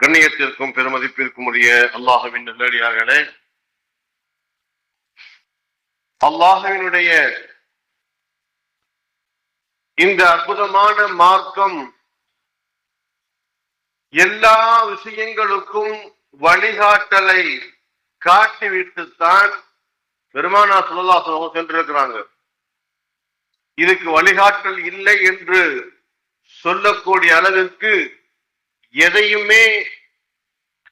கண்ணியத்திற்கும் பெருமதிப்பிற்கும் உரிய அல்லாஹவின் நல்லடியார்களே அல்லாஹவினுடைய இந்த அற்புதமான மார்க்கம் எல்லா விஷயங்களுக்கும் வழிகாட்டலை காட்டிவிட்டுத்தான் பெருமானா சொல்லலா சென்றிருக்கிறாங்க. இதுக்கு வழிகாட்டல் இல்லை என்று சொல்லக்கூடிய அளவிற்கு எதையுமே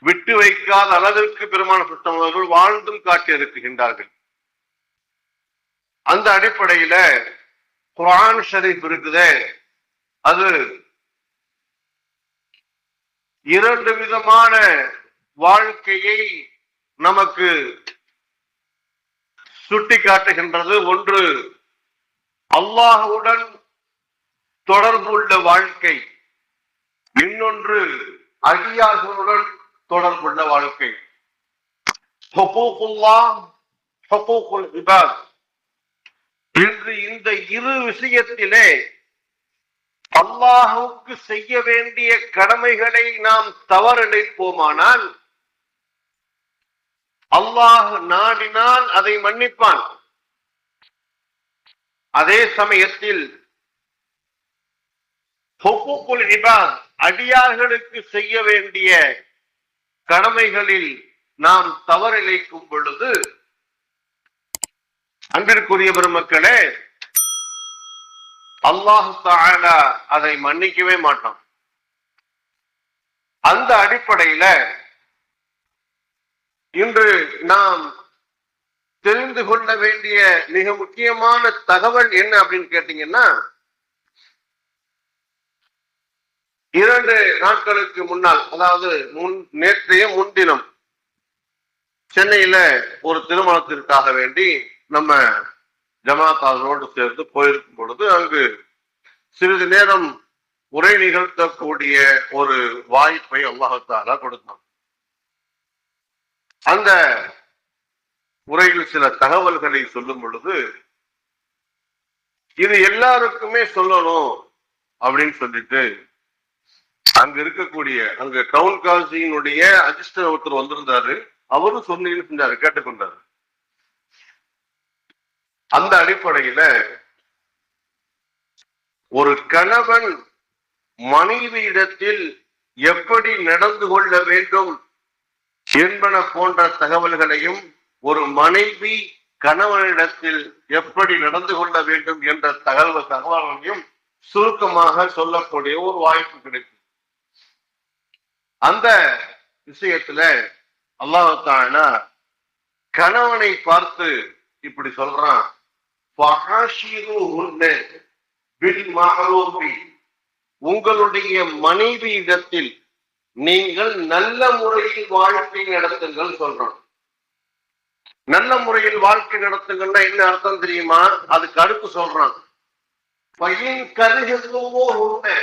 விட்டு வைக்காத அளவிற்கு பெருமான சுத்தம் அவர்கள் வாழ்ந்தும் காட்டி இருக்குகின்றார்கள் அந்த அடிப்படையில குரான் ஷரீப் இருக்குதே அது இரண்டு விதமான வாழ்க்கையை நமக்கு சுட்டி காட்டுகின்றது ஒன்று அல்லாஹுடன் தொடர்புள்ள வாழ்க்கை. இன்னொன்று அடியார்களுடன் தொடர்புள்ள வாழ்க்கை. இன்று இந்த இரு விஷயத்திலே அல்லாஹுக்கு செய்ய வேண்டிய கடமைகளை நாம் தவறடைப்போமானால் அல்லாஹ் நாடினால் அதை மன்னிப்பான். அதே சமயத்தில் அடியார்களுக்கு செய்ய வேண்டிய கடமைகளில் நாம் தவறிழைக்கும் பொழுது அன்பிற்குரிய பெருமக்களே அல்லாஹு தாலா அதை மன்னிக்கவே மாட்டோம் அந்த அடிப்படையில இன்று நாம் தெரிந்து கொள்ள வேண்டிய மிக முக்கியமான தகவல் என்ன அப்படின்னு கேட்டீங்கன்னா இரண்டு நாட்களுக்கு முன்னால் அதாவது முன் நேற்றைய முன்தினம் சென்னையில ஒரு திருமணத்திற்காக வேண்டி நம்ம ஜமாத்தாரோடு சேர்ந்து போயிருக்கும் பொழுது அங்கு சிறிது நேரம் உரை நிகழ்த்தக்கூடிய ஒரு வாய்ப்பை அல்லாஹத்தாலா கொடுத்தான். அந்த உரையில் சில தகவல்களை சொல்லும் பொழுது இது எல்லாருக்குமே சொல்லணும் அப்படின்னு சொல்லிட்டு அங்க இருக்கக்கூடிய அங்க டவுன் காசியினுடைய அசிஸ்டன்ட் ஒருத்தர் வந்திருந்தாரு. அவரும் சொன்னீங்க செஞ்சாரு கேட்டுக்கொண்டாரு அந்த அடிப்படையில ஒரு கணவன் மனைவியிடத்தில் எப்படி நடந்து கொள்ள வேண்டும் என்பன போன்ற தகவல்களையும் ஒரு மனைவி கணவனிடத்தில் எப்படி நடந்து கொள்ள வேண்டும் என்ற தகவல் தகவல்களையும் சுருக்கமாக சொல்லக்கூடிய ஒரு வாய்ப்பு கிடைக்கும். அந்த விஷயத்துல அல்லாஹால கணவனை பார்த்து இப்படி சொல்றான். உங்களுடைய மனைவி இடத்தில் நீங்கள் நல்ல முறையில் வாழ்க்கை நடத்துங்கள் சொல்றோம் நல்ல முறையில் வாழ்க்கை நடத்துங்கள்னா என்ன அர்த்தம் தெரியுமா? அதுக்கு அடுத்து சொல்றான். பையன் கருகோ உண்மை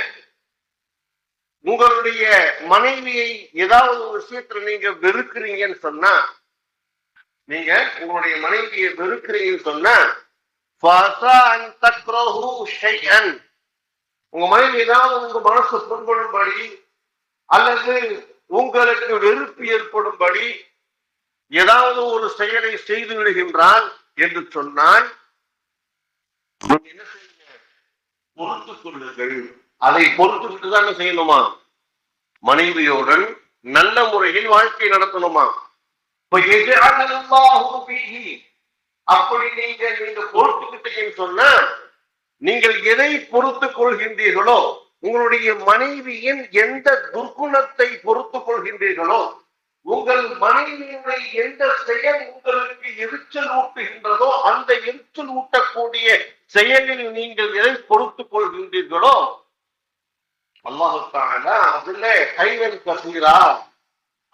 உங்களுடைய மனைவியை ஏதாவது ஒரு விஷயத்துல நீங்க வெறுக்கிறீங்கன்னு சொன்னா நீங்க உங்களுடைய மனைவியை வெறுக்கிறீங்கன்னு சொன்னா உங்க மனைவி ஏதாவது உங்க மனசு புண்படும்படி அல்லது உங்களுக்கு வெறுப்பு ஏற்படும்படி ஏதாவது ஒரு செயலை செய்து விடுகின்றான் என்று சொன்னால் என்ன செய்யுங்க பொறுத்துக் கொள்ளுங்கள். அதை பொறுத்துக்கிட்டு தான் செய்யணுமா? மனைவியோடன் நல்ல முறையில் வாழ்க்கை நடத்தணுமா? அப்படி நீங்கள் நீங்க பொறுத்துக்கிட்டீங்கன்னு சொன்னா நீங்கள் எதை பொறுத்துக் கொள்கின்றீர்களோ உங்களுடைய மனைவியின் எந்த துர்க்குணத்தை பொறுத்துக் கொள்கின்றீர்களோ உங்கள் மனைவியினுடைய எந்த செயல் உங்களுக்கு எரிச்சல் ஊட்டுகின்றதோ அந்த எரிச்சல் ஊட்டக்கூடிய செயலில் நீங்கள் எதை பொறுத்துக் கொள்கின்றீர்களோ அல்லாஹால அதுல கைவன் கசீரா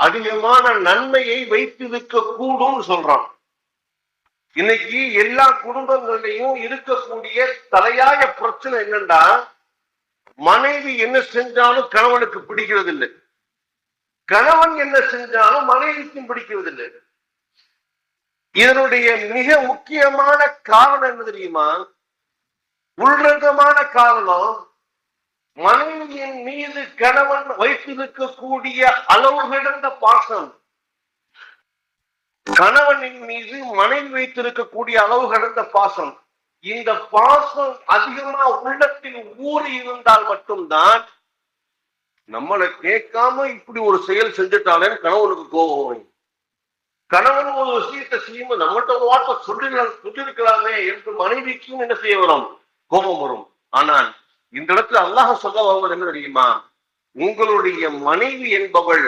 அதிகமான நன்மையை வைத்திருக்க கூடும் சொல்றான். இன்னைக்கு எல்லா குடும்பங்களையும் இருக்கக்கூடிய தலையாய பிரச்சனை என்னன்னா மனைவி என்ன செஞ்சாலும் கணவனுக்கு பிடிக்கிறது இல்லை கணவன் என்ன செஞ்சாலும் மனைவிக்கும் பிடிக்கிறது இல்லை இதனுடைய மிக முக்கியமான காரணம் என்ன தெரியுமா? உள்ரங்கமான காரணம் மனைவியின் மீது கணவன் வைத்திருக்கக்கூடிய அளவு கிடந்த பாசம். கணவனின் மீது மனைவி வைத்திருக்கக்கூடிய அளவு கடந்த பாசம். இந்த பாசம் அதிகமா உள்ளத்தில் ஊறி இருந்தால் மட்டும்தான் நம்மளை கேட்காம இப்படி ஒரு செயல் செஞ்சுட்டாலே கணவனுக்கு கோபம் கணவன் ஒரு விஷயத்தை செய்யும்போது நம்மகிட்ட ஒரு வார்த்தை சொல்லி சொல்லியிருக்கலாமே என்று மனைவிக்கும் என்ன செய்ய வரும்? கோபம் வரும். ஆனால் இந்த இடத்துல அல்லாஹ் சொல்ல வருவது என்ன தெரியுமா? உங்களுடைய மனைவி என்பவள்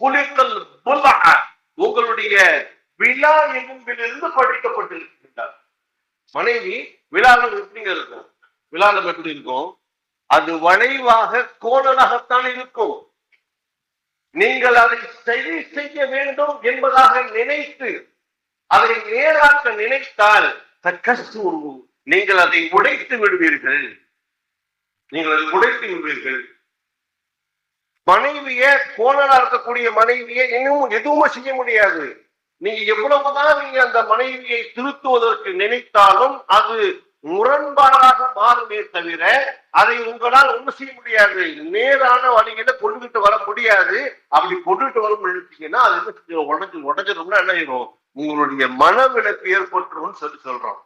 குளித்தல் உங்களுடைய விழா எலும்பிலிருந்து படிக்கப்பட்டிருக்கின்றார் மனைவி விழாவில் எப்படிங்க இருக்கும்? விழாவில் எப்படி இருக்கும்? அது வளைவாக கோணலாகத்தான் இருக்கும். நீங்கள் அதை சரி செய்ய வேண்டும் என்பதாக நினைத்து அதை நேராக்க நினைத்தால் நீங்கள் அதை உடைத்து விடுவீர்கள். நீங்கள் அதை உடைத்து விடுவீர்கள் மனைவிய கோணலா இருக்கக்கூடிய மனைவிய இன்னும் எதுவுமே செய்ய முடியாது. நீங்க எவ்வளவுதான் நீங்க அந்த மனைவியை திருத்துவதற்கு நினைத்தாலும் அது முரண்பாடாக மாறுமே தவிர அதை உங்களால் ஒன்றும் செய்ய முடியாது. நேரான வழியில கொண்டுகிட்டு வர முடியாது. அப்படி கொண்டுட்டு வர நினைச்சீங்கன்னா அது வந்து உடஞ்சு உடஞ்சிடும்னா என்ன ஆயிரும்? உங்களுடைய மனவிலக்கு ஏற்பட்டுரும்னு சொல்லி சொல்றோம்.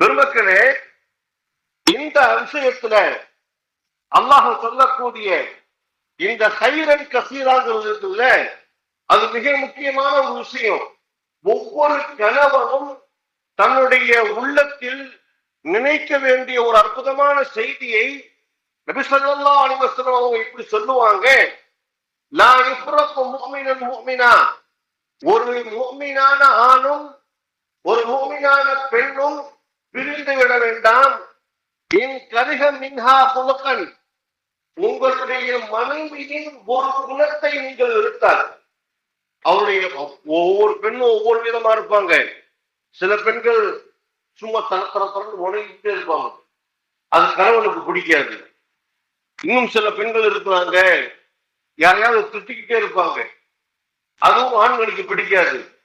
பெருமக்களே இந்த விஷயத்துல அல்லாஹ் சொல்லக்கூடிய இந்த ஹைரன் கசீராங்கிறது இருக்குல்ல அது மிக முக்கியமான ஒரு விஷயம். ஒவ்வொரு கணவனும் தன்னுடைய உள்ளத்தில் நினைக்க வேண்டிய ஒரு அற்புதமான செய்தியை நபிசல்லா அலிவசனம் அவங்க இப்படி சொல்லுவாங்க. நான் இப்புறக்கும் மூமினன் மூமினா ஒரு மூமினான ஆணும் ஒரு மூமினான பெண்ணும் பிரிந்து விட வேண்டாம் இன் கரிக மின்ஹா குலக்கன் உங்களுடைய மனைவியின் ஒரு குணத்தை நீங்கள் இருத்தார் அவருடைய ஒவ்வொரு பெண்ணும் ஒவ்வொரு விதமா இருப்பாங்க. சில பெண்கள் சும்மா தர தர தரன்னு இருப்பாங்க. அது கணவனுக்கு பிடிக்காது. இன்னும் சில பெண்கள் இருக்கிறாங்க. யாரையாவது திட்டிக்கிட்டே இருப்பாங்க. அதுவும் ஆண்களுக்கு பிடிக்காது.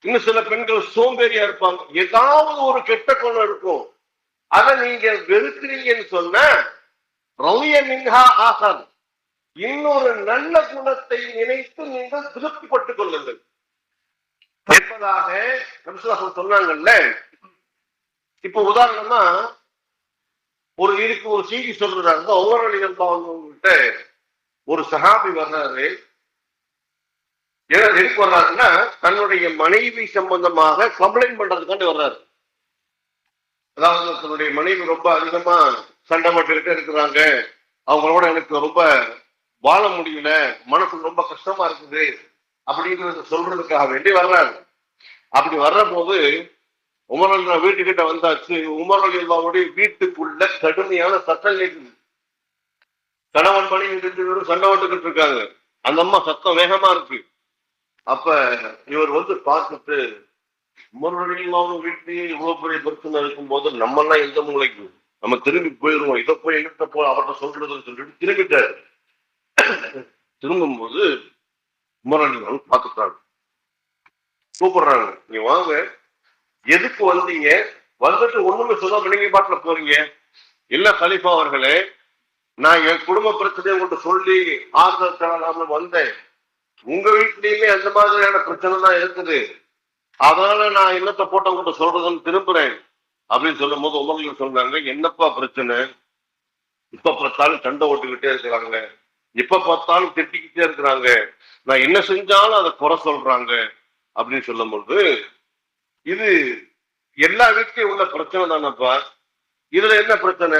இன்னும் சில பெண்கள் சோம்பேறியா இருப்பாங்க. ஏதாவது ஒரு கெட்ட குணம் இருக்கும். அதை நீங்க வெறுக்கிறீங்கன்னு சொன்ன ரவிய மின்ஹா ஆசன் இன்னொரு நல்ல குணத்தை நினைத்து நீங்கள் திருப்திப்பட்டுக் கொள்ளுங்கள். என்பதாக நபிசுல்லாசன் சொன்னாங்கல்ல? இப்ப உதாரணமா ஒரு இதுக்கு ஒரு செய்தி சொல்றாங்க. ஒவ்வொரு கிட்ட ஒரு சஹாபி வர்றாரு. ஏன்னா எதுக்கு வர்றாருன்னா தன்னுடைய மனைவி சம்பந்தமாக கம்ப்ளைண்ட் பண்றதுக்காண்டி வர்றாரு. அதாவது தன்னுடைய மனைவி ரொம்ப அதிகமா சண்டை மட்டுக்கிட்டே இருக்கிறாங்க. அவங்களோட எனக்கு ரொம்ப வாழ முடியல மனசு ரொம்ப கஷ்டமா இருக்குது அப்படிங்கிறத சொல்றதுக்காக வேண்டி வர்றாங்க அப்படி வர்ற போது உமரல் வீட்டுக்கிட்ட வந்தாச்சு. உமரல் எல்லாவுடைய வீட்டுக்குள்ள கடுமையான சத்தம் கேட்குது. கணவன் மணி ரெண்டு பேரும் சண்டை போட்டுக்கிட்டு இருக்காங்க. அந்த அம்மா சத்தம் வேகமா இருக்கு. அப்ப இவர் வந்து பார்த்துட்டு உமர் அலி இவ்வளவு பெரிய பிரச்சனை இருக்கும் போது நம்ம எல்லாம் எந்த மூளைக்கு நம்ம திரும்பி போயிருவோம் இதை போய் எங்கிட்ட போ அவர்கிட்ட சொல்றதுன்னு சொல்லிட்டு திரும்பிட்டாரு. திரும்பும்போது உமரலி பார்த்துட்டாங்க கூப்பிடுறாங்க. நீங்க வாங்க. எதுக்கு வந்தீங்க? வந்துட்டு ஒண்ணுமே சொல்லாம நீங்க பாட்டுல போறீங்க? இல்ல கலிஃபா அவர்களே நான் என் குடும்ப பிரச்சனையை உங்கள்கிட்ட சொல்லி ஆறுதல் தரலாம்னு வந்தேன். உங்க வீட்லயுமே அந்த மாதிரியான பிரச்சனை தான் இருக்குது. அதனால நான் என்னத்தை போட்ட உங்கள்கிட்ட சொல்றதுன்னு திரும்புறேன் அப்படின்னு சொல்லும் போது உமர்ல சொல்றாங்க என்னப்பா பிரச்சனை? இப்ப பார்த்தாலும் சண்டை ஓட்டுக்கிட்டே இருக்கிறாங்க. எப்ப பார்த்தாலும் திட்டிக்கிட்டே இருக்கிறாங்க. நான் என்ன செஞ்சாலும் அதை குறை சொல்றாங்க. அப்படின்னு சொல்லும் பொழுது இது எல்லா வீட்லயும் உள்ள பிரச்சனை தானப்பா? இதுல என்ன பிரச்சனை?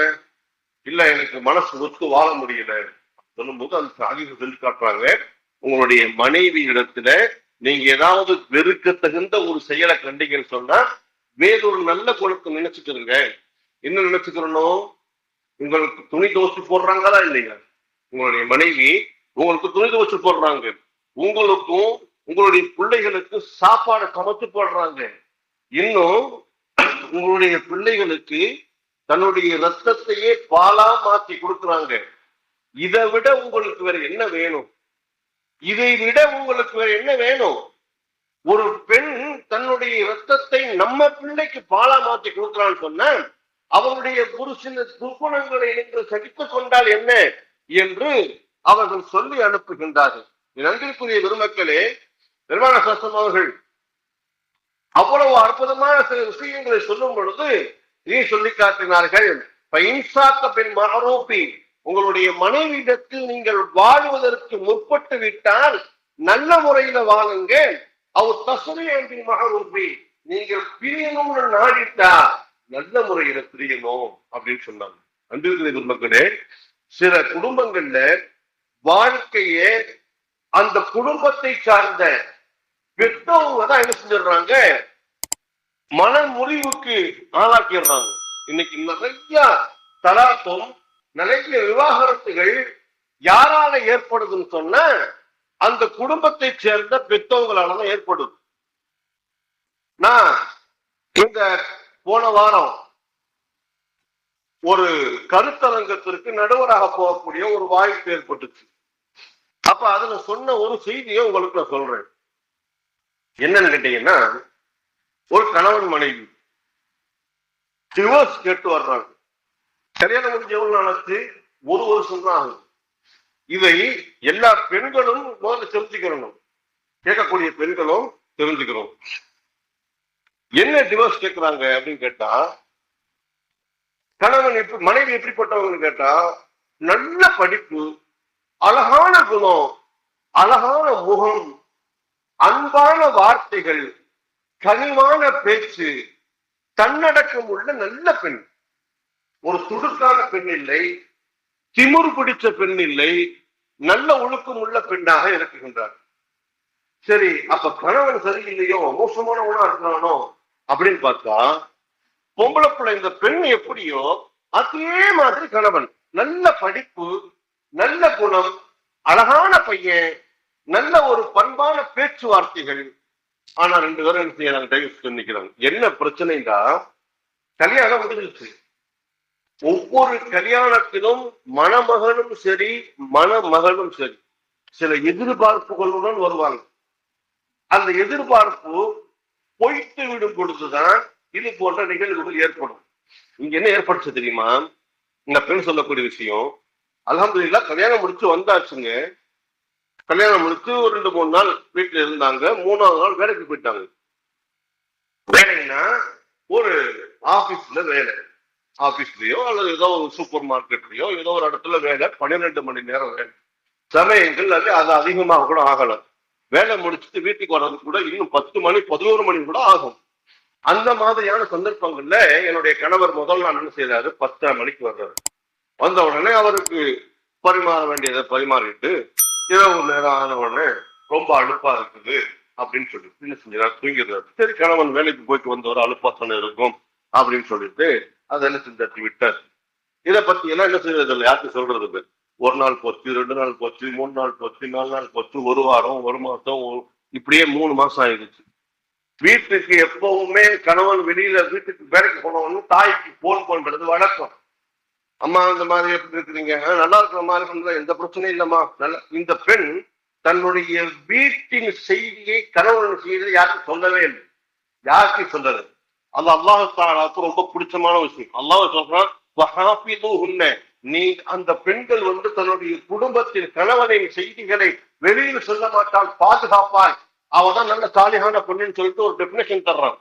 இல்ல எனக்கு மனசு ஒத்து வாழ முடியல. சொல்லும்போது அந்த சாதிக்கு சொல்லி காட்டுறாங்க. உங்களுடைய மனைவி இடத்துல நீங்க ஏதாவது வெறுக்க தகுந்த ஒரு செயலை கண்டீங்கன்னு சொன்னா வேறொரு நல்ல குணத்தை நினைச்சுக்கிறீங்க என்ன நினைச்சுக்கிறணும் உங்களுக்கு துணி துவச்சு போடுறாங்களா இல்லையா? உங்களுடைய மனைவி உங்களுக்கு துணி துவச்சு போடுறாங்க. உங்களுக்கும் உங்களுடைய பிள்ளைகளுக்கு சாப்பாடு சமைச்சு போடுறாங்க. இன்னும் உங்களுடைய பிள்ளைகளுக்கு தன்னுடைய ரத்தத்தையே பாலா மாத்தி கொடுக்குறாங்க. இதை விட உங்களுக்கு வேற என்ன வேணும்? இதை விட உங்களுக்கு என்ன வேணும்? ஒரு பெண் தன்னுடைய ரத்தத்தை நம்ம பிள்ளைக்கு பாலா மாத்தி கொடுக்குறான்னு சொன்ன அவருடைய புருஷன் துர்குணங்களை நீங்கள் சகித்துக் கொண்டால் என்ன என்று அவர்கள் சொல்லி அனுப்புகின்றார்கள். நன்றிக்குரிய பெருமக்களே நிர்வாண சாஸ்திரம் அவர்கள் அவ்வளவு அற்புதமான சில விஷயங்களை சொல்லும் பொழுது நீ சொல்லி காட்டினார்கள் இன்சாக்க பின் மகரூபி உங்களுடைய மனைவியிடத்தில் நீங்கள் வாழ்வதற்கு முற்பட்டு விட்டால் நல்ல முறையில வாழுங்க அவர் தசுகையின் மகன் உண்மை நீங்கள் பிரியணும்னு நாடிட்டா நல்ல முறையில பிரியணும் அப்படின்னு சொன்னாங்க. அன்பிற்குரிய குடும்பங்களே சில குடும்பங்கள்ல வாழ்க்கையே அந்த குடும்பத்தை சார்ந்த பெற்றவங்க தான் என்ன செஞ்சிடுறாங்க? மன முறிவுக்கு ஆளாக்கிடுறாங்க. இன்னைக்கு நிறைய தலாத்தம் நிறைய விவாகரத்துகள் யாரால ஏற்படுதுன்னு சொன்ன அந்த குடும்பத்தை சேர்ந்த பெற்றவங்களாலதான் ஏற்படுது. நான் இந்த போன வாரம் ஒரு கருத்தரங்கத்திற்கு நடுவராக போகக்கூடிய ஒரு வாய்ப்பு ஏற்பட்டுச்சு. அப்ப அதுல சொன்ன ஒரு செய்தியை உங்களுக்கு நான் சொல்றேன். என்னன்னு கேட்டீங்கன்னா ஒரு கணவன் மனைவி டிவோர்ஸ் கேட்டு வர்றாங்க. கல்யாணம் முடிஞ்சவங்க எவ்வளவு ஒரு வருஷம் தான் ஆகுது. இதை எல்லா பெண்களும் முதல்ல தெரிஞ்சுக்கணும். கேட்கக்கூடிய பெண்களும் தெரிஞ்சுக்கிறோம் என்ன டிவோர்ஸ் கேட்கிறாங்க அப்படின்னு கேட்டா கணவன் எப்படி மனைவி எப்படிப்பட்டவங்கன்னு கேட்டா நல்ல படிப்பு அழகான குணம் அழகான முகம் அன்பான வார்த்தைகள் கனிவான பேச்சு தன்னடக்கம் உள்ள நல்ல பெண். ஒரு துடுக்கான பெண் இல்லை திமுர் பிடிச்ச பெண் இல்லை நல்ல ஒழுக்கம் உள்ள பெண்ணாக இருக்குகின்றார் சரி அப்ப கணவன் சரியில்லையோ மோசமானவனா இருக்கிறானோ அப்படின்னு பார்த்தா பொம்பளை பிள்ளை இந்த பெண் எப்படியோ அதே மாதிரி கணவன். நல்ல படிப்பு நல்ல குணம் அழகான பையன் நல்ல ஒரு பண்பான பேச்சுவார்த்தைகள். ஆனா ரெண்டு பேரும் என்ன செய்யறாங்க? டைவர்ஸ் நிக்கிறாங்க என்ன பிரச்சனைடா கல்யாணம் முடிஞ்சிருச்சு. ஒவ்வொரு கல்யாணத்திலும் மணமகனும் சரி மணமகளும் சரி சில எதிர்பார்ப்புகளுடன் வருவாங்க அந்த எதிர்பார்ப்பு பொய்த்து விடும் பொழுதுதான் இது போன்ற நிகழ்வுகள் ஏற்படும். இங்க என்ன ஏற்படுச்சு தெரியுமா? இந்த பெண் சொல்லக்கூடிய விஷயம் அலமதுல்லா கல்யாணம் முடிச்சு வந்தாச்சுங்க. கல்யாணம் முடிச்சு ஒரு ரெண்டு மூணு நாள் வீட்டுல இருந்தாங்க. மூணாவது நாள் வேலைக்கு போயிட்டாங்க. வேலைன்னா ஒரு ஆபீஸ்ல வேலை. ஆபீஸ்லயோ அல்லது ஏதோ ஒரு சூப்பர் மார்க்கெட்லயோ ஏதோ ஒரு இடத்துல வேலை பன்னிரெண்டு மணி நேரம் வேலை. சமயங்கள் அது அது அதிகமாக கூட ஆகலாம் வேலை முடிச்சுட்டு வீட்டுக்கு வர்றது கூட இன்னும் பத்து மணி பதினோரு மணி கூட ஆகும். அந்த மாதிரியான சந்தர்ப்பங்கள்ல என்னுடைய கணவர் முதல் நாள் என்ன செய்யறாரு பத்தரை மணிக்கு வர்றாரு. வந்த உடனே அவருக்கு பரிமாற வேண்டியதை பரிமாறிட்டு இரவு நேரம் ஆன உடனே ரொம்ப அழுப்பா இருக்குது அப்படின்னு சொல்லிட்டு என்ன செஞ்சாரு தூங்கிடுறாரு. சரி கணவன் வேலைக்கு போயிட்டு வந்தவர் அழுப்பா தானே இருக்கும். அப்படின்னு சொல்லிட்டு அதை என்ன செஞ்சாச்சு விட்டார். இதை பத்தி எல்லாம் என்ன செய்யறது இல்லை? யாருக்கு சொல்றது ஒரு நாள் போச்சு ரெண்டு நாள் போச்சு மூணு நாள் போச்சு நாலு நாள் போச்சு ஒரு வாரம் ஒரு மாசம் இப்படியே மூணு மாசம் ஆயிடுச்சு. வீட்டுக்கு எப்பவுமே கணவன் வெளியில வீட்டுக்கு வேலைக்கு போனவன்னு தாய்க்கு போன் பண்றது வழக்கம். அம்மா இந்த மாதிரி எப்படி இருக்கிறீங்க? நல்லா இருக்கிற மாதிரி பண்ற எந்த பிரச்சனையும் இல்லம்மா. நல்ல இந்த பெண் தன்னுடைய வீட்டின் செய்தியை கணவன் செய்தியை யாருக்கும் சொல்லவே இல்லை. யாருக்கு சொல்லல. அது அல்லாஹ் தாலாவுக்கு ரொம்ப பிடிச்சமான விஷயம். அல்லாஹ் சொல்றான் நீ அந்த பெண்கள் வந்து தன்னுடைய குடும்பத்தின் கணவனின் செய்திகளை வெளியில் சொல்ல மாட்டால் பாதுகாப்பாய். அவதான் நல்ல சாலிகான பொண்ணுன்னு சொல்லிட்டு ஒரு டெபினேஷன் தர்றான்.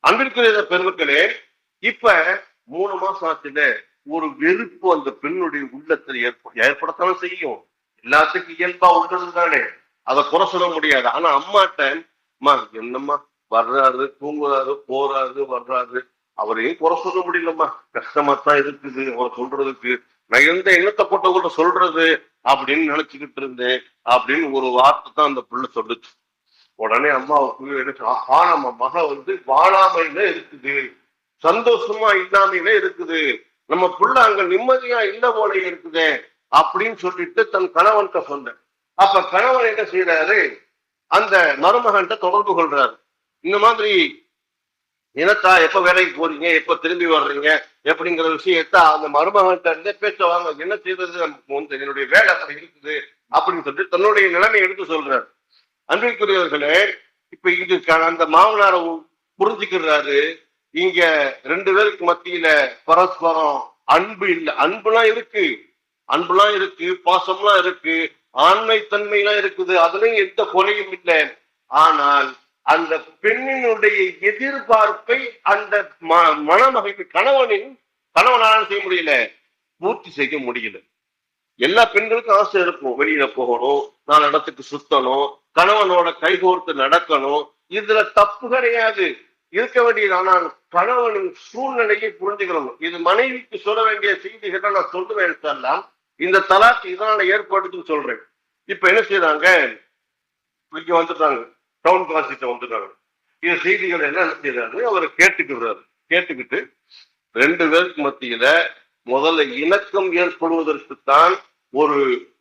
அன்பிற்குரிய பெருமக்களே இப்ப மூணு மாசம் ஆச்சுல ஒரு வெறுப்பு அந்த பெண்ணுடைய உள்ளத்தில் ஏற்ப செய்யும். எல்லாத்துக்கும் இயல்பா உள்ளது தானே. அதை குறை சொல்ல முடியாது. ஆனா அம்மாட்ட அம்மா என்னம்மா? வர்றாரு தூங்குறாரு போறாரு வர்றாரு. அவரையும் குறை சொல்ல முடியலம்மா. கஷ்டமா தான் இருக்குது. அவரை சொல்றதுக்கு நான் எந்த எண்ணத்தை போட்டவங்கள்ட்ட சொல்றது அப்படின்னு நினைச்சுக்கிட்டு இருந்தேன் அப்படின்னு ஒரு வார்த்தை தான் அந்த பிள்ளை சொல்லுச்சு. உடனே அம்மாவுக்கு என்ன ஆஹா நம்ம மக வந்து வாழாமையில இருக்குது. சந்தோஷமா இல்லாமையில இருக்குது. நம்ம புள்ள அங்க நிம்மதியா இல்ல போல இருக்குது அப்படின்னு சொல்லிட்டு தன் கணவன்கிட்ட சொன்னேன். அப்ப கணவன் என்ன செய்யறாரு அந்த மருமகன்கிட்ட தொடர்பு கொள்றாரு. இந்த மாதிரி இனத்தா எப்ப வேலைக்கு போறீங்க எப்ப திரும்பி வர்றீங்க எப்படிங்கிற விஷயத்த அந்த மருமகன்கிட்ட இருந்தே பேச வாங்க. என்ன செய்யறது நமக்கு வந்து என்னுடைய வேலை அப்படி இருக்குது அப்படின்னு சொல்லிட்டு தன்னுடைய நிலைமை எடுத்து சொல்றாரு. அன்பிற்குரியவர்களே இப்ப இங்க அந்த மாமனாரை புரிஞ்சுக்கிறாரு. இங்க ரெண்டு பேருக்கு மத்தியில பரஸ்பரம் அன்பு இல்ல. அன்புலாம் இருக்கு. அன்புலாம் இருக்கு. பாசம்லாம் இருக்கு. ஆண்மை எல்லாம் இருக்குது. அதுலயும் எந்த குறையும் இல்லை. ஆனால் அந்த பெண்ணினுடைய எதிர்பார்ப்பை அந்த ம- கணவனின் கணவனால செய்ய முடியல. பூர்த்தி செய்ய முடியல. எல்லா பெண்களுக்கும் ஆசை இருக்கும். வெளியில போகணும் நான் இடத்துக்கு சுத்தணும் கணவனோட கைகோர்த்து நடக்கணும். இதுல தப்பு கிடையாது. இருக்க வேண்டியது ஆனால் கணவனின் சூழ்நிலையை புரிஞ்சுக்கணும். இது மனைவிக்கு சொல்ல வேண்டிய செய்திகளை நான் சொல்லுவேன் எல்லாம் இந்த தலாக்கு இதனால ஏற்படுத்துன்னு சொல்றேன். இப்ப என்ன செய்யறாங்க இங்க வந்துட்டாங்க. டவுன் காசிட்ட வந்துட்டாங்க இந்த செய்திகள் என்ன செய்யறாரு அவர் கேட்டுக்கிறாரு. கேட்டுக்கிட்டு ரெண்டு பேருக்கு மத்தியில முதல்ல இணக்கம் ஏற்படுவதற்குத்தான் ஒரு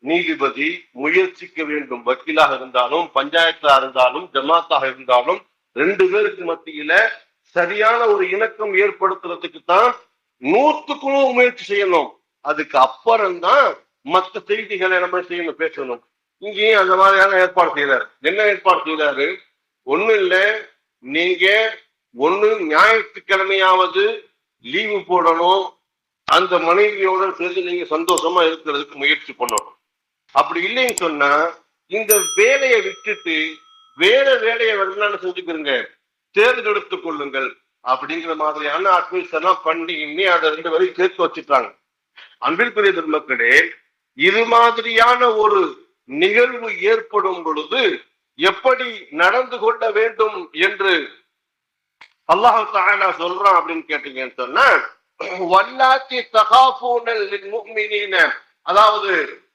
நீதிபதி முயற்சிக்க வேண்டும். வக்கீலாக இருந்தாலும் பஞ்சாயத்தா இருந்தாலும் ஜமாத்தாக இருந்தாலும் ரெண்டு பேருக்கு மத்தியில சரியான ஒரு இணக்கம் ஏற்படுத்துறதுக்கு தான் நூத்துக்கு நூறு முயற்சி செய்யணும். அதுக்கு அப்புறம்தான் மற்ற செய்திகளை நம்ம செய்யணும் பேசணும். இங்கேயும் அந்த மாதிரியான ஏற்பாடு செய்யறாரு என்ன ஏற்பாடு செய்யறாரு ஒண்ணு இல்ல நீங்க ஒண்ணு ஞாயிற்றுக்கிழமையாவது லீவு போடணும். அந்த மனைவியோட சேர்ந்து நீங்க சந்தோஷமா இருக்கிறதுக்கு முயற்சி பண்ணணும். அப்படி இல்லைன்னு சொன்னா இந்த வேலையை விட்டுட்டு வேற வேலையை வரலான்னு செஞ்சுக்கிறீங்க? தேர்ந்தெடுத்துக் கொள்ளுங்கள். அப்படிங்கிற மாதிரியான அட்வைஸ் எல்லாம் பண்ணி இன்னி அதை ரெண்டு வரையும் சேர்த்து வச்சுட்டாங்க. அன்பிற்குரிய பெருமக்களே இது மாதிரியான ஒரு நிகழ்வு ஏற்படும் பொழுது எப்படி நடந்து கொள்ள வேண்டும் என்று அல்லாஹு தஆலா சொல்றான் அப்படின்னு கேட்டீங்கன்னு சொன்னா வல்லாத்தி தகாபூனல் அதாவது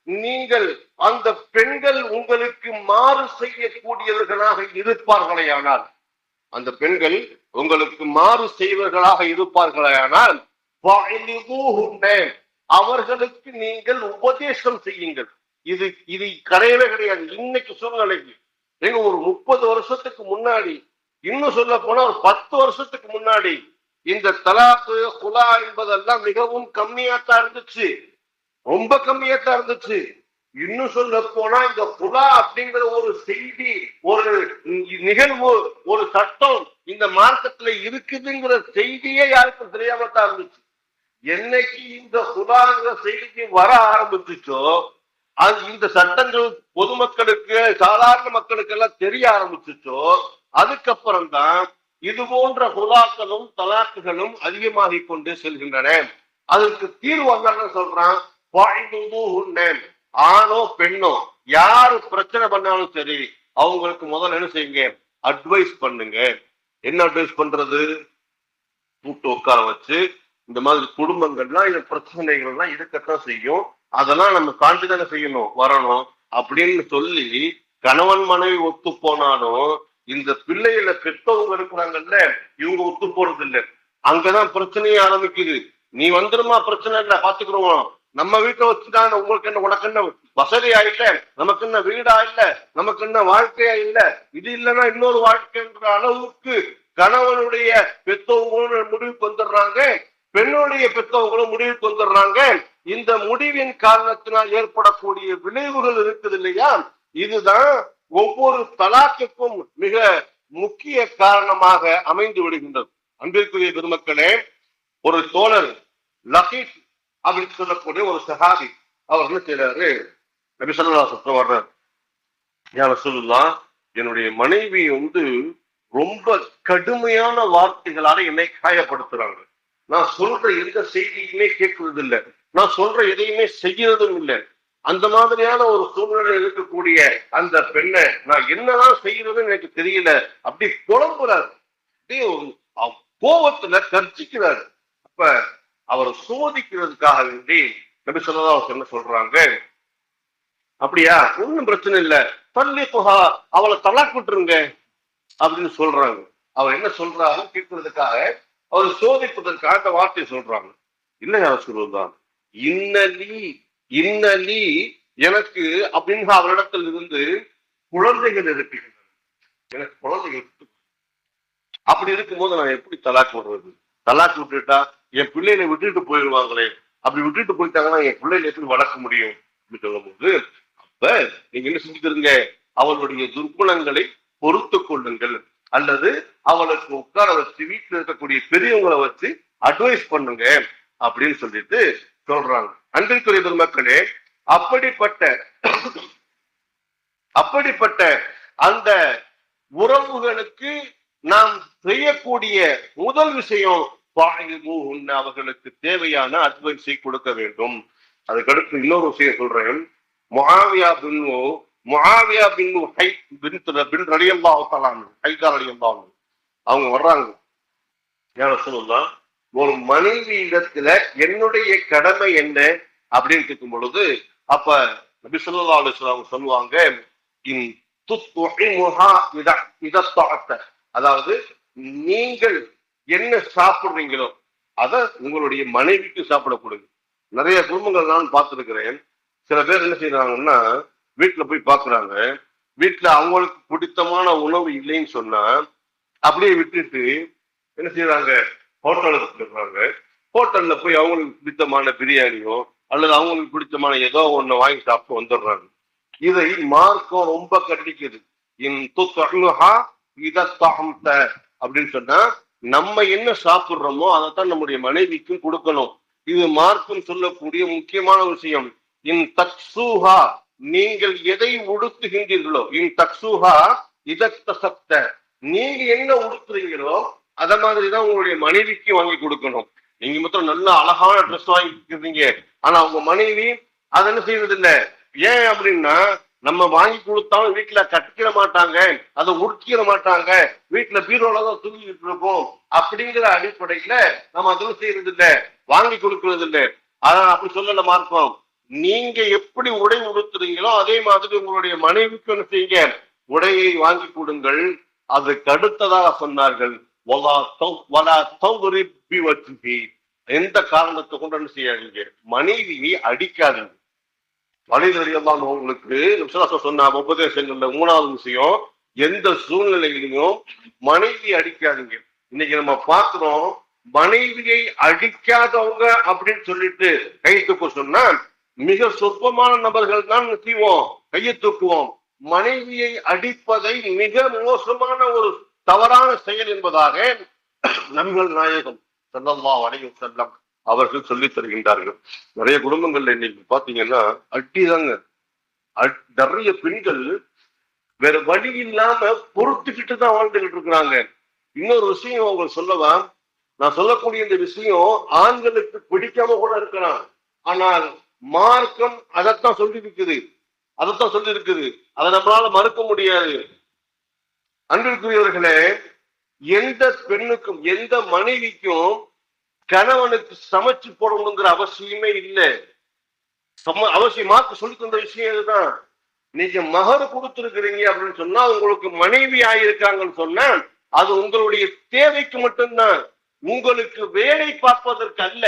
நீங்கள் அந்த பெண்கள் உங்களுக்கு மாறு செய்யக்கூடியவர்களாக இருப்பார்களேயானால் அந்த பெண்கள் உங்களுக்கு மாறு செய்வர்களாக இருப்பார்களே ஆனால் அவர்களுக்கு நீங்கள் உபதேசம் செய்யுங்கள். இது இது கிடையவே கிடையாது. இன்னைக்கு சூழ்நிலைக்கு. நீங்க ஒரு முப்பது வருஷத்துக்கு முன்னாடி இன்னும் சொல்ல போனா ஒரு பத்து வருஷத்துக்கு முன்னாடி இந்த தலாக்கு குலா என்பதெல்லாம் மிகவும் கம்மியாத்தான் இருந்துச்சு. ரொம்ப கம்மியாத்தான் இருந்துச்சு. இன்னும் சொல்ல போனா இந்த குலா அப்படிங்கிற ஒரு செய்தி ஒரு நிகழ்வு ஒரு சட்டம் இந்த மார்க்கத்துல இருக்குதுங்கிற செய்தியே யாருக்கும் தெரியாம தான் இருந்துச்சு. என்னைக்கு இந்த குலாங்கிற செய்தி வர ஆரம்பிச்சுச்சோ அது இந்த சட்டங்கள் பொதுமக்களுக்கு சாதாரண மக்களுக்கு எல்லாம் தெரிய ஆரம்பிச்சுச்சோ அதுக்கப்புறம் தான் இது போன்ற குலாக்களும் தலாக்குகளும் அதிகமாகி கொண்டு செல்கின்றன. அதற்கு தீர்வு என்ன சொல்றான்? ஆணோ பெண்ணோ யாரு பிரச்சனை பண்ணாலும் சரி அவங்களுக்கு முதல்ல என்ன செய்யுங்க? அட்வைஸ் பண்ணுங்க. என்ன அட்வைஸ் பண்றது? கூட்டு உட்கார வச்சு இந்த மாதிரி குடும்பங்கள்லாம் இந்த பிரச்சனைகள்லாம் இருக்கத்தான் செய்யும். அதெல்லாம் நம்ம தாண்டி தானே செய்யணும் வரணும் அப்படின்னு சொல்லி கணவன் மனைவி ஒத்து போனாலும் இந்த பிள்ளைகள பெற்றவங்க இருக்கிறாங்கல்ல இவங்க ஒத்து போறது இல்லை அங்கதான் பிரச்சனையே ஆரம்பிக்குது. நீ வந்துருமா பிரச்சனை இல்லை பாத்துக்கிறோம் நம்ம வீட்டை வச்சுதான் உங்களுக்கு என்ன உனக்கு என்ன வசதியா இல்ல? நமக்கு என்ன வீடா இல்ல? நமக்கு என்ன வாழ்க்கையா இல்ல? இது இல்லைன்னா இன்னொரு வாழ்க்கைன்ற அளவுக்கு கணவனுடைய பெத்தவங்களும் முடிவுக்கு வந்துடுறாங்க பெண்ணுடைய பெற்றவங்களும் முடிவுக்கு வந்துடுறாங்க. இந்த முடிவின் காரணத்தினால் ஏற்படக்கூடிய விளைவுகள் இருக்குது இல்லையா? இதுதான் ஒவ்வொரு தலாக்குக்கும் மிக முக்கிய காரணமாக அமைந்து விடுகின்றது. அன்பிற்குரிய பெருமக்களே ஒரு தோழர் லஹீத் அப்படின்னு சொல்லக்கூடிய ஒரு சஹாபி அவர் என்ன செய்யறாரு நபி சொல்லா வர்றார். யார சொல்லலாம் என்னுடைய மனைவி வந்து ரொம்ப கடுமையான வார்த்தைகளால என்னை காயப்படுத்துறாங்க. நான் சொல்ற எந்த செய்தியுமே கேட்கறது இல்லை நான் சொல்ற எதையுமே செய்யறதும் இல்லை. அந்த மாதிரியான ஒரு சூழ்நிலை இருக்கக்கூடிய அந்த பெண்ணை நான் என்னதான் செய்யறதுன்னு எனக்கு தெரியல. அப்படி புலம்புறாரு. அப்படியே கோபத்துல கர்ஜிக்கிறாரு. அப்ப அவரை சோதிக்கிறதுக்காக வேண்டி நபி சொல்லதா என்ன சொல்றாங்க? அப்படியா ஒன்னும் பிரச்சனை இல்ல. பள்ளி புகா அவளை தலாக் விட்டுருங்க அப்படின்னு சொல்றாங்க. அவர் என்ன சொல்றாரு கேட்கறதுக்காக அவர் சோதிப்பதற்காக அந்த வார்த்தையை சொல்றாங்க. இல்லையா யார் சொல்லுதான் இன்னலி இன்னலி எனக்கு அப்படின்னு அவரிடத்தில் இருந்து குழந்தைகள் இருக்கின்றன. எனக்கு குழந்தைகள் அப்படி இருக்கும்போது நான் எப்படி தலாக் விடுறது தலாக் விட்டுட்டா என் பிள்ளைகளை விட்டுட்டு போயிடுவாங்களே. அப்படி விட்டுட்டு போயிட்டாங்கன்னா என் பிள்ளைகளை எப்படி வளர்க்க முடியும்? அப்படின்னு சொல்லும்போது அப்ப நீங்க என்ன செஞ்சுக்கிறீங்க அவளுடைய துர்குணங்களை பொறுத்து கொள்ளுங்கள். அல்லது அவளுக்கு உட்கார வச்சு வீட்டுல இருக்கக்கூடிய பெரியவங்களை வச்சு அட்வைஸ் பண்ணுங்க. அப்படின்னு சொல்லிட்டு சொல்றாங்க. அன்பிற்குரிய பெருமக்களே அப்படிப்பட்ட அப்படிப்பட்ட அந்த உறவுகளுக்கு நாம் செய்யக்கூடிய முதல் விஷயம் அவர்களுக்கு தேவையான அட்வைஸை கொடுக்க வேண்டும். அதுக்கடுத்து இன்னொரு விஷயம் சொல்றேன். முஆவியா பின்னு முஆவியா பின் ஹை பின் பின் ரலியல்லாஹு ஹைதார் அவங்க வர்றாங்க. யார சொல்லலாம் ஒரு மனைவி இடத்துல என்னுடைய கடமை என்ன அப்படின்னு கேட்கும் பொழுது அப்ப நபி சொல்லா அலைஹி சொல்லுவாங்க இன் அதாவது நீங்கள் என்ன சாப்பிடுறீங்களோ அத உங்களுடைய மனைவிக்கு சாப்பிட கொடுங்க. நிறைய குடும்பங்கள் நான் பார்த்திருக்கிறேன். சில பேர் என்ன செய்யறாங்கன்னா வீட்டுல போய் பாக்குறாங்க வீட்டுல அவங்களுக்கு பிடித்தமான உணவு இல்லைன்னு சொன்னா அப்படியே விட்டுட்டு என்ன செய்யறாங்க ஹோட்டலுக்கு போயிடுறாங்க ஹோட்டல்ல போய் அவங்களுக்கு பிடித்தமான பிரியாணியோ அல்லது அவங்களுக்கு பிடித்தமான ஏதோ ஒண்ணு வாங்கி சாப்பிட்டு வந்துடுறாங்க. இதை மார்க்கம் ரொம்ப கண்டிக்குது. அப்படின்னு சொன்னா நம்ம என்ன சாப்பிடுறோமோ அதைத்தான் நம்முடைய மனைவிக்கும் கொடுக்கணும். இது மார்க்கம் சொல்லக்கூடிய முக்கியமான விஷயம். இன் தக்ஸூஹா நீங்கள் எதை உடுத்துகின்றீர்களோ இன் தக்சூஹா இதத்தசப்த நீங்க என்ன உடுத்துறீங்களோ அத மாதிரிதான் உங்களுடைய மனைவிக்கு வாங்கி கொடுக்கணும். நீங்க மொத்தம் நல்ல அழகான ட்ரெஸ் வாங்கி கொடுக்குறீங்க ஆனா உங்க மனைவி அதை என்ன செய்யறது ஏன் அப்படின்னா நம்ம வாங்கி கொடுத்தாலும் வீட்டுல கட்டிக்கிற மாட்டாங்க. அதை உடுத்திக்கிற மாட்டாங்க. வீட்டுல பீரோல தான் தூங்கிட்டு இருக்கோம் அப்படிங்கிற அடிப்படையில நம்ம அதுவும் செய்யறது இல்ல. வாங்கி கொடுக்கறது இல்ல. அதான் அப்படி சொல்லல மார்க்கம். நீங்க எப்படி உடை உடுத்துறீங்களோ அதே மாதிரி உங்களுடைய மனைவிக்கு என்ன செய்யுங்க? உடையை வாங்கி கொடுங்கள். அதுக்கு அடுத்ததாக சொன்னார்கள். "வலா வலா எந்த காரணத்தை கொண்டு என்ன செய்யாதீங்க மனைவியை அடிக்காதீங்க. மனிதர்கள்தான் உங்களுக்கு விசுவாசம் சொன்ன உபதேசங்கள்ல மூணாவது விஷயம் எந்த சூழ்நிலையிலையும் மனைவி அடிக்காதீங்க. இன்னைக்கு நம்ம பாக்குறோம் மனைவியை அடிக்காதவங்க அப்படின்னு சொல்லிட்டு கை தூக்க சொன்னா மிக சொற்பமான நபர்கள் தான் செய்வோம். கையை தூக்குவோம். மனைவியை அடிப்பதை மிக மோசமான ஒரு தவறான செயல் என்பதாக நபிகள் நாயகம் செல்லம்மா அலைஹி செல்லம் அவர்கள் சொல்லி தருகின்றார்கள். நிறைய குடும்பங்கள்ல இன்னைக்கு பாத்தீங்கன்னா அட்டிதாங்க அட்- நிறைய பெண்கள் வேற வழி இல்லாம பொறுத்துக்கிட்டு தான் வாழ்ந்துகிட்டு இருக்கிறாங்க. இன்னொரு விஷயம் அவங்க சொல்லவா? நான் சொல்லக்கூடிய இந்த விஷயம் ஆண்களுக்கு பிடிக்காம கூட இருக்கலாம். ஆனால் மார்க்கம் அதைத்தான் சொல்லி இருக்குது அதைத்தான் சொல்லி இருக்குது அதை நம்மளால மறுக்க முடியாது. அன்பிற்குரியவர்களே எந்த பெண்ணுக்கும் எந்த மனைவிக்கும் கணவனுக்கு சமைச்சு போடணுங்கிற அவசியமே இல்லை. சம அவசியமாக்கு சொல்லி தந்த விஷயம் இதுதான். நீங்க மகர் கொடுத்திருக்கிறீங்க அப்படின்னு சொன்னா உங்களுக்கு மனைவி ஆயிருக்காங்கன்னு சொன்னா அது உங்களுடைய தேவைக்கு மட்டும்தான். உங்களுக்கு வேலை பார்ப்பதற்கு அல்ல.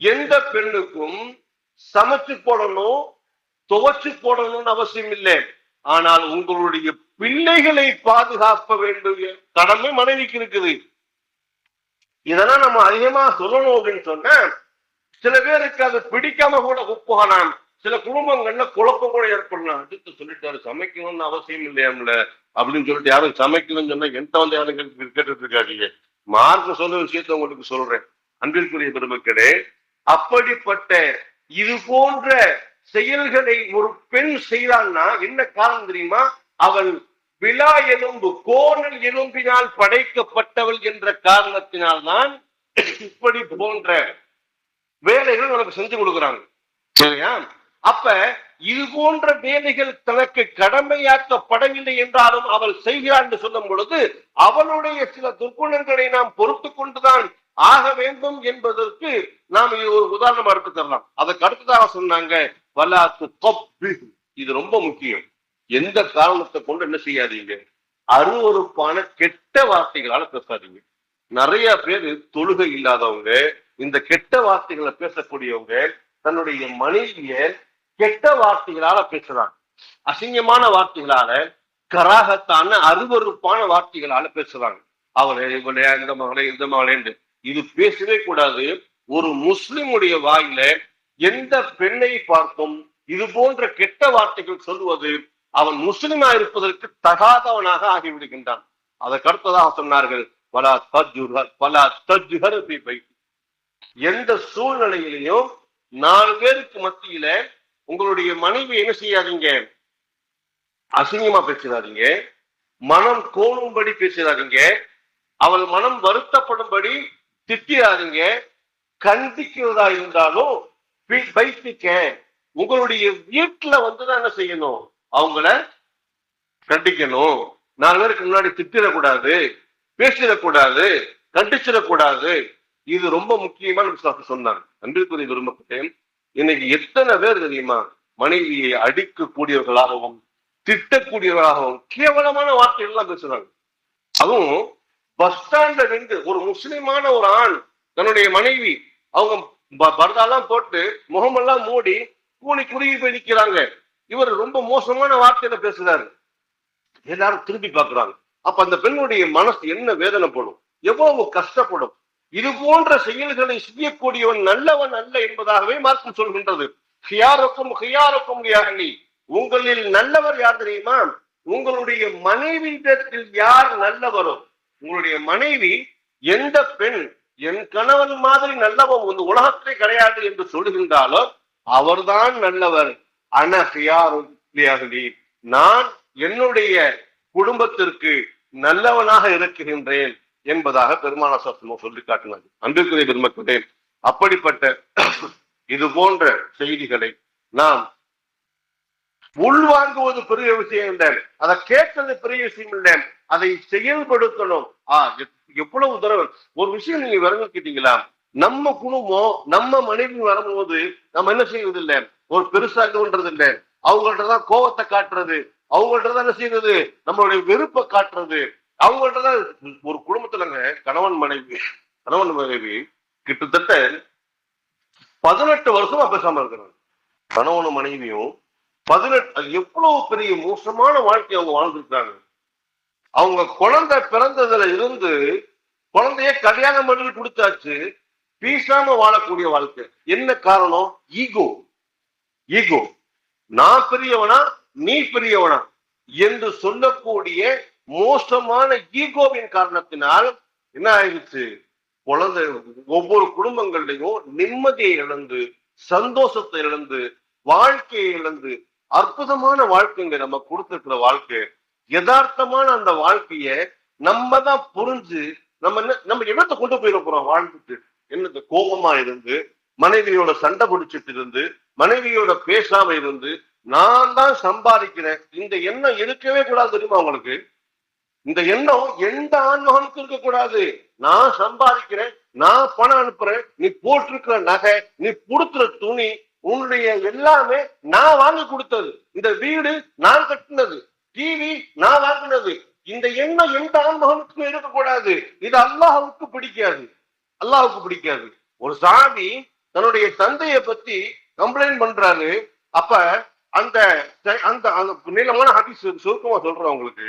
எந்த பெண்ணுக்கும் சமைச்சு போடணும் துவைச்சு போடணும்னு அவசியம் இல்லை. ஆனால் உங்களுடைய பிள்ளைகளை பாதுகாக்க வேண்டிய கடமை மனைவிக்கு இருக்குது. இதெல்லாம் நம்ம அதிகமா சொல்லணும் அப்படின்னு சொன்னா சில பேருக்கு அது பிடிக்காம கூட போகலாம் சில குடும்பங்கள்ல குழப்பம் கூட ஏற்படலாம். அடுத்து சொல்லிட்டாரு சமைக்கணும்னு அவசியம் இல்லையாம்ல? அப்படின்னு சொல்லிட்டு யாரும் சமைக்கணும்னு சொன்னா எந்த வந்து யாரும் கேட்டு- கேட்டுட்டு இருக்காதீங்க மார்க்க சொல்ல விஷயத்த உங்களுக்கு சொல்றேன். அன்பிற்குரிய பெருமக்களே அப்படிப்பட்ட இது போன்ற செயல்களை ஒரு பெண் செய்தான்னா என்ன காரணம் தெரியுமா? அவள் விழா எலும்பு கோணல் எலும்பினால் படைக்கப்பட்டவள் என்ற காரணத்தினால்தான் இப்படி போன்ற வேலைகள் உனக்கு செஞ்சு கொடுக்குறாங்க. சரியா? அப்ப இது போன்ற வேலைகள் தனக்கு கடமையாக்கப்படவில்லை என்றாலும் அவள் செய்கிறாள் என்று சொல்லும் பொழுது அவளுடைய சில துர்க்குணங்களை நாம் பொறுத்து கொண்டுதான் ஆக வேண்டும் என்பதற்கு நாம் இது ஒரு உதாரணமா எடுத்து தரலாம். அதுக்கு அடுத்ததாக சொன்னாங்க வலாத்து தொப்பு இது ரொம்ப முக்கியம். எந்த காரணத்தை கொண்டு என்ன செய்யாதீங்க? அருவருப்பான கெட்ட வார்த்தைகளால பேசாதீங்க. நிறைய பேர் தொழுகை இல்லாதவங்க இந்த கெட்ட வார்த்தைகளை பேசக்கூடியவங்க தன்னுடைய மனைவிய கெட்ட வார்த்தைகளால பேசுறாங்க. அசிங்கமான வார்த்தைகளால கராகத்தான அருவருப்பான வார்த்தைகளால பேசுறாங்க. அவளை இவளே இந்த மகளே இந்த மகளேன்னு இது பேசவே கூடாது. ஒரு முஸ்லிமுடைய வாயில எந்த பெண்ணை பார்த்தும் இது போன்ற கெட்ட வார்த்தைகள் சொல்வது அவன் முஸ்லிமா இருப்பதற்கு தகாதவனாக ஆகிவிடுகின்றான். அதற்கு அடுத்ததாக சொன்னார்கள் பலா தஜ்ஜுஹர் பலா தஜ்ஜுஹர் எந்த சூழ்நிலையிலையும் நாலு பேருக்கு மத்தியில உங்களுடைய மனைவி என்ன செய்யாதீங்க? அசிங்கமா பேசிடாதீங்க. மனம் கோணும்படி பேசிடாதீங்க. அவள் மனம் வருத்தப்படும்படி திட்டிடாதீங்க. கண்டிக்கிறதா இருந்தாலும் வி- உங்களுடைய வீட்டுல வந்துதான் என்ன செய்யணும்? அவங்கள கண்டிக்கணும். நாலு பேருக்கு முன்னாடி திட்டிடக்கூடாது பேசிடக்கூடாது கண்டிச்சிடக்கூடாது. இது ரொம்ப முக்கியமான விஷயம் சொன்னாங்க. அன்பிற்குரிய விரும்பப்பட்டேன் இன்னைக்கு எத்தனை பேர் தெரியுமா மனைவியை அடிக்கக்கூடியவர்களாகவும் திட்டக்கூடியவர்களாகவும் கேவலமான வார்த்தைகள் எல்லாம் பேசுறாங்க. அதுவும் பஸ் ஸ்டாண்ட்ல நின்று ஒரு முஸ்லிமான ஒரு ஆண் தன்னுடைய மனைவி அவங்க ப- பர்தாலாம் போட்டு முகமெல்லாம் மூடி கூலி குறுகி போய் நிற்கிறாங்க இவர் ரொம்ப மோசமான வார்த்தையில பேசுறாரு. எல்லாரும் திரும்பி பார்க்கிறாங்க. அப்ப அந்த பெண்ணுடைய மனசு என்ன வேதனைப்படும்? எவ்வளவு கஷ்டப்படும்? இது போன்ற செயல்களை செய்யக்கூடியவன் நல்லவன் அல்ல என்பதாகவே மார்க்கம் சொல்கின்றது. ஹியாருக்கும் ஹியாருக்கும் யாரணி உங்களில் நல்லவர் யார் தெரியுமா? உங்களுடைய மனைவியிடத்தில் யார் நல்லவரோ? உங்களுடைய மனைவி எந்த பெண்? என் கணவன் மாதிரி நல்லவன் இந்த உலகத்திலே கிடையாது என்று சொல்லுகின்றாலோ அவர்தான் நல்லவர். அனஹியாருலி நான் என்னுடைய குடும்பத்திற்கு நல்லவனாக இருக்குகின்றேன் என்பதாக பெருமான சத்தமோ சொல்லி காட்டினாங்க அன்பிற்குரிய பெருமக்களே அப்படிப்பட்ட இது போன்ற செய்திகளை நாம் உள்வாங்குவது பெரிய விஷயம் இல்லை. அதை கேட்கறது பெரிய விஷயம் இல்லை. அதை செயல்படுத்தணும். ஆ எவ்வளவு தடவை? ஒரு விஷயம் நீங்க விளங்கிக்கிட்டீங்களா? நம்ம குடும்பம் நம்ம மனைவி வரும்போது நம்ம என்ன செய்வதில்லை? ஒரு பெருசா இது பண்றது இல்லை. அவங்கள்ட்ட தான் கோபத்தை காட்டுறது. அவங்கள்ட்ட தான் என்ன செய்யறது? நம்மளுடைய வெறுப்பை காட்டுறது. அவங்கள்ட்ட தான் ஒரு குடும்பத்துலங்க கணவன் மனைவி கணவன் மனைவி கிட்டத்தட்ட பதினெட்டு வருஷமா பேசாம இருக்கிறாங்க. கணவனும் மனைவியும் பதினெட்டு அது எவ்வளவு பெரிய மோசமான வாழ்க்கை அவங்க வாழ்ந்துருக்காங்க அவங்க குழந்தை பிறந்ததுல இருந்து குழந்தைய கல்யாணம் பண்ணி கொடுத்தாச்சு. பீசாம வாழக்கூடிய வாழ்க்கை. என்ன காரணம்? ஈகோ. ஈகோ. நான் பெரியவனா நீ பெரியவனா என்று சொல்லக்கூடிய மோசமான ஈகோவின் காரணத்தினால் என்ன ஆயிடுச்சு? குழந்தை ஒவ்வொரு குடும்பங்கள்லையும் நிம்மதியை இழந்து சந்தோஷத்தை இழந்து வாழ்க்கையை இழந்து அற்புதமான வாழ்க்கைங்க நம்ம கொடுத்துருக்கிற வாழ்க்கை. யதார்த்தமான அந்த வாழ்க்கைய நம்ம தான் புரிஞ்சு நம்ம என்ன நம்ம என்னத்தை கொண்டு போயிட போறோம்? வாழ்ந்துட்டு. என்னது கோபமா இருந்து மனைவியோட சண்டை பிடிச்சிட்டு இருந்து மனைவியோட பேசாம இருந்து நான் தான் சம்பாதிக்கிறேன். இந்த எண்ணம் இருக்கவே கூடாது தெரியுமா உங்களுக்கு? இந்த எண்ணம் எந்த ஆண்மகனுக்கும் இருக்கக்கூடாது நான் சம்பாதிக்கிறேன் நான் பணம் அனுப்புறேன் நீ போட்டிருக்கிற நகை நீ கொடுத்துற துணி உன்னுடைய எல்லாமே நான் வாங்கி கொடுத்தது. இந்த வீடு நான் கட்டினது டிவி நான் வாங்கினது. இந்த எண்ணம் எந்த ஆன்மகனுக்கும் இருக்கக்கூடாது. இது அல்லாஹ்வுக்கு பிடிக்காது. அல்லாஹுக்கு பிடிக்காது. ஒரு சாமி தன்னுடைய தந்தையை பத்தி கம்ப்ளைண்ட் பண்றாரு. அப்ப அந்த அந்த அந்த நீளமான ஹதீஸ் சுருக்கமா சொல்றேன் அவங்களுக்கு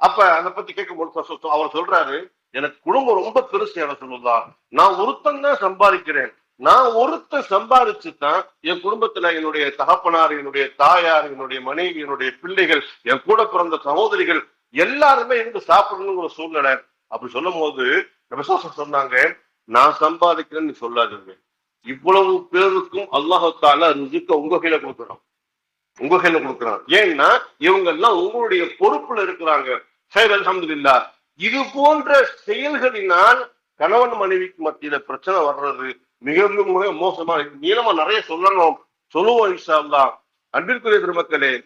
அப்ப அதை பத்தி கேட்கும்போது சொ- அவர் சொல்றாரு எனக்கு குடும்பம் ரொம்ப பெருசு என சொல்லுதா நான் ஒருத்தன் தான் சம்பாதிக்கிறேன். நான் ஒருத்தன் சம்பாதிச்சு தான் என் குடும்பத்துல என்னுடைய தகப்பனார் என்னுடைய தாயார் என்னுடைய மனைவி என்னுடைய பிள்ளைகள் என் கூட பிறந்த சகோதரிகள் எல்லாருமே இருந்து சாப்பிடணுங்கிற சூழ்நிலை. அப்படி சொல்லும் போது சொன்னாங்க நான் சம்பாதிக்கிறேன்னு நீ சொல்லாதீங்க. இவ்வளவு பேருக்கும் அல்லாஹால ரிசுக்க உங்க கையில கொடுக்குறான் உங்க கையில கொடுக்குறான் ஏன்னா இவங்க எல்லாம் உங்களுடைய பொறுப்புல இருக்கிறாங்க. சைர் அல்ஹம்துலில்லா. இது போன்ற செயல்களினால் கணவன் மனைவிக்கு மத்தியில பிரச்சனை வர்றது மிக மிக மோசமா இருக்கு. நீளமா நிறைய சொல்லணும். சொல்லுவோம் இன்ஷா அன்பிற்குரிய பெருமக்களே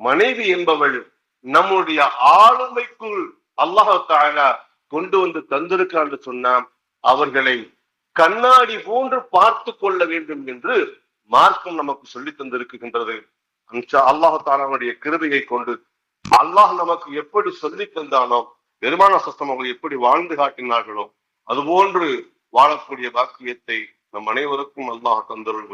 மனைவி என்பவள் நம்முடைய ஆளுமைக்குள் அல்லாஹால கொண்டு வந்து தந்திருக்கான்னு சொன்னா அவர்களை கண்ணாடி போன்று பார்த்து கொள்ள வேண்டும் என்று மார்க்கம் நமக்கு சொல்லி தந்திருக்கின்றது. அல்லாஹு அல்லாஹ் தாலாவுடைய கிருபையை கொண்டு அல்லாஹ் நமக்கு எப்படி சொல்லி தந்தானோ பெருமான சஸ்தம் அவர்கள் எப்படி வாழ்ந்து காட்டினார்களோ அதுபோன்று வாழக்கூடிய பாக்கியத்தை நம் அனைவருக்கும் அல்லாஹ் தந்தருள்